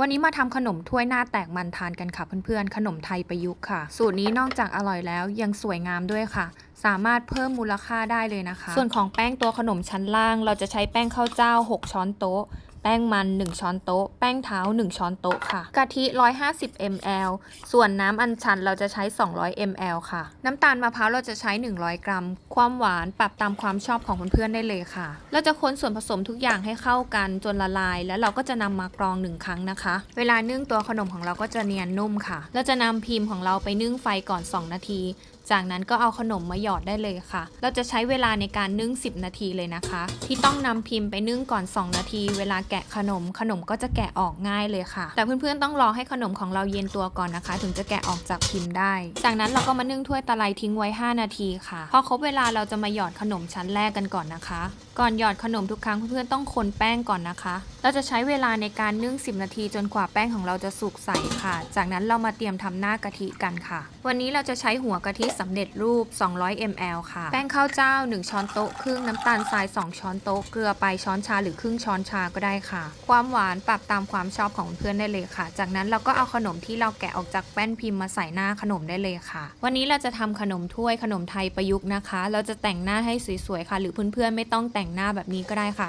วันนี้มาทำขนมถ้วยหน้าแตกมันทานกันค่ะเพื่อนๆ ขนมไทยประยุกต์ค่ะ สูตรนี้นอกจากอร่อยแล้วยังสวยงามด้วยค่ะ สามารถเพิ่มมูลค่าได้เลยนะคะ ส่วนของแป้งตัวขนมชั้นล่าง เราจะใช้แป้งข้าวเจ้า 6 ช้อนโต๊ะ ป้งมัน 1 ช้อนโต๊ะ แป้งเท้า 1 ช้อนโต๊ะค่ะ กะทิ 150 ml ส่วนน้ำอัญชันเราจะใช้ 200 ml ค่ะ น้ำตาลมะพร้าวเราจะใช้ 100 กรัม ความหวานปรับตามความชอบของเพื่อนๆได้เลยค่ะ เราจะคนส่วนผสมทุกอย่างให้เข้ากันจนละลาย แล้วเราก็จะนำมากรองหนึ่งครั้งนะคะ เวลานึ่งตัวขนมของเราก็จะเนียนนุ่มค่ะ เราจะนำพิมพ์ของเราไปนึ่งไฟก่อน 2 นาที จากนั้นก็เอาขนมมาหยอดได้เลยค่ะ เราจะใช้เวลาในการนึ่ง 10 นาทีเลยนะคะ ที่ต้องนำพิมพ์ไปนึ่งก่อน 2 นาที เวลาแกะขนม ขนมก็จะแกะออกง่ายเลยค่ะ แต่เพื่อนๆต้องรอให้ขนมของเราเย็นตัวก่อนนะคะ ถึงจะแกะออกจากพิมพ์ได้ จากนั้นเราก็มานึ่งถ้วยตะไลทิ้งไว้ 5 นาทีค่ะ พอครบเวลาเราจะมาหยอดขนมชั้นแรกกันก่อนนะคะ ก่อนหยอดขนมทุกครั้งเพื่อนๆต้องคนแป้งก่อนนะคะเราจะใช้เวลาในการนึ่ง 10 นาทีจนกว่าแป้งของเราจะสุกใสค่ะ จากนั้นเรามาเตรียมทำหน้ากะทิกันค่ะ วันนี้เราจะใช้หัวกะทิสำเร็จรูป 200 ml ค่ะ แป้งข้าวเจ้า 1 ช้อนโต๊ะครึ่งน้ำตาลทราย 2 ช้อนโต๊ะ เกลือไปช้อนชาหรือครึ่งช้อนชาก็ได้ค่ะ ความหวานปรับตามความชอบของเพื่อนได้เลยค่ะ จากนั้นเราก็เอาขนมที่เราแกะออกจากแป้นพิมพ์มาใส่หน้าขนมได้เลยค่ะ วันนี้เราจะทำขนมถ้วยขนมไทยประยุกต์นะคะ เราจะแต่งหน้าให้สวยๆค่ะ หรือเพื่อนๆไม่ต้องแต่งหน้าแบบนี้ก็ได้ค่ะ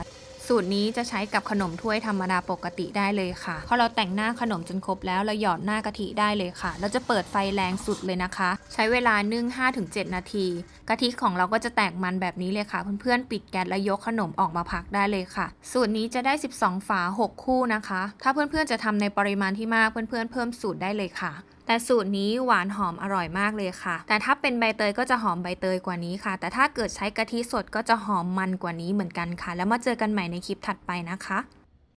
สูตรนี้จะใช้กับขนมถ้วยธรรมดาปกติได้เลยค่ะพอเราแต่งหน้าขนมจนครบแล้วเราหยอดหน้ากะทิได้เลยค่ะ เราจะเปิดไฟแรงสุดเลยนะคะ ใช้เวลานึ่ง5-7 นาที กะทิของเราก็จะแตกมันแบบนี้เลยค่ะ เพื่อนๆปิดแก๊สแล้วยกขนมออกมาพักได้เลยค่ะ สูตรนี้จะได้ 12 ฝา 6 คู่นะคะ ถ้าเพื่อนๆจะทำในปริมาณที่มากเพื่อนๆเพิ่มสูตรได้เลยค่ะ แต่สูตรนี้หวานหอมอร่อยมากเลยค่ะ แต่ถ้าเป็นใบเตยก็จะหอมใบเตยกว่านี้ค่ะ แต่ถ้าเกิดใช้กะทิสดก็จะหอมมันกว่านี้เหมือนกันค่ะ แล้วมาเจอกันใหม่ในคลิปถัดไปนะคะ